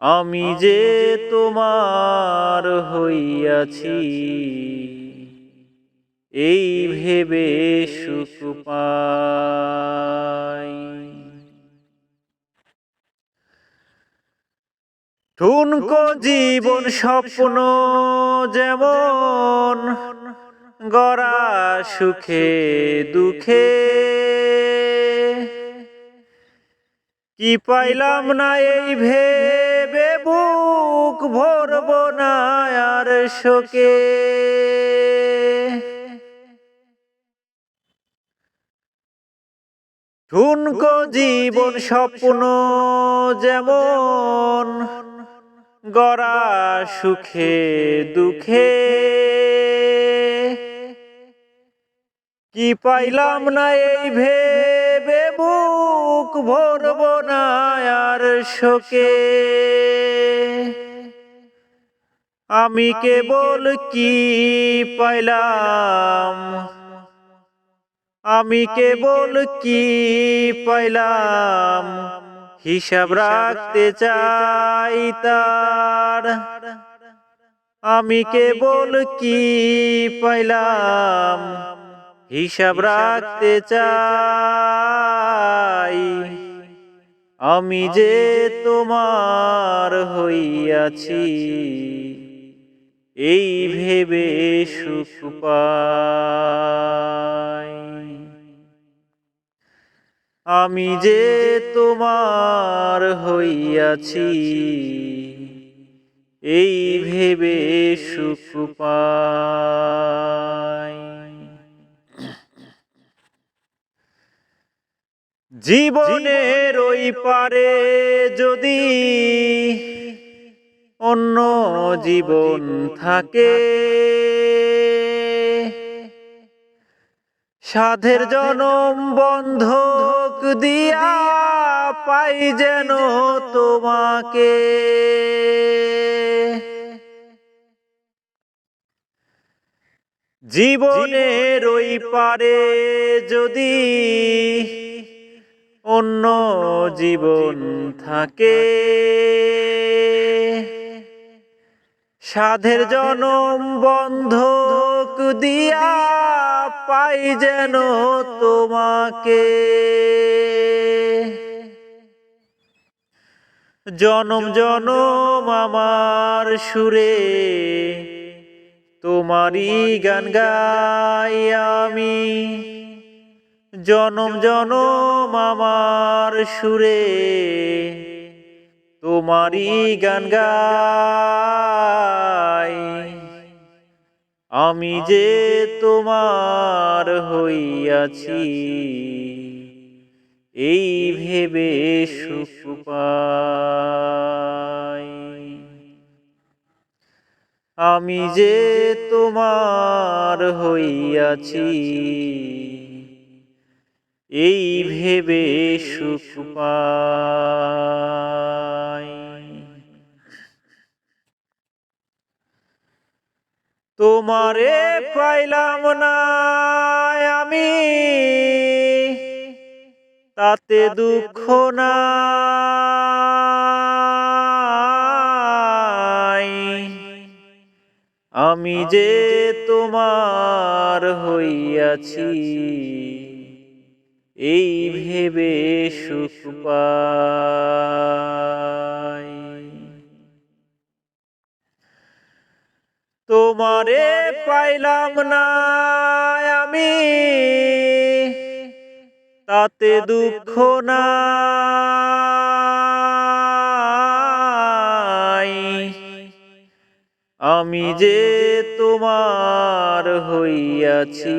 আমি যে তোমার হইয়াছি। এই ভেবে সুখ পাই। ঠুনকো জীবন স্বপ্ন যেমন গড়া সুখে দুঃখে। কি পাইলাম না এই ভেবে বুক ভরব না আর শোকে? ঠুনকো জীবন স্বপ্ন যেমন গড়া সুখে, দুঃখে। কি পাইলাম না এই ভেবে বুক ভরব না আর শোকে। আমি কেবল কি পাইলাম? আমি কেবল কি পাইলাম? হিসাব রাখতে চাই তার। আমি কেবল কি পাইলাম? হিসাব রাখতে চাই। আমি যে তোমার হইয়াছি এই ভেবে সুখ পাই। আমি যে তোমার হইয়াছি এই ভেবে সুখ পাই। জীবনের ওই পারে যদি অন্য জীবন থাকে। সাধের জনম বন্ধক দিয়া পাই যেন তোমাকে। জীবনের ওই পারে যদি অন্য জীবন থাকে। সাধের জনম বন্ধক দিয়া পাই যেন তোমাকে। জনম জনম আমার সুরে তোমারই গান গাই আমি। জনম জনম আমার সুরে, তোমারই গান গাই। আমি যে তোমার হইয়াছি, এই ভেবে সুখ আমি যে তোমার হইয়াছি এই ভেবে সুখ তোমারে পাইলাম না আমি তাতে দুঃখ না আমি যে তোমার হইয়াছি এই ভেবে সুখ তোমারে পাইলাম না আমি তাতে দুঃখ নাই। আমি যে তোমার হইয়াছি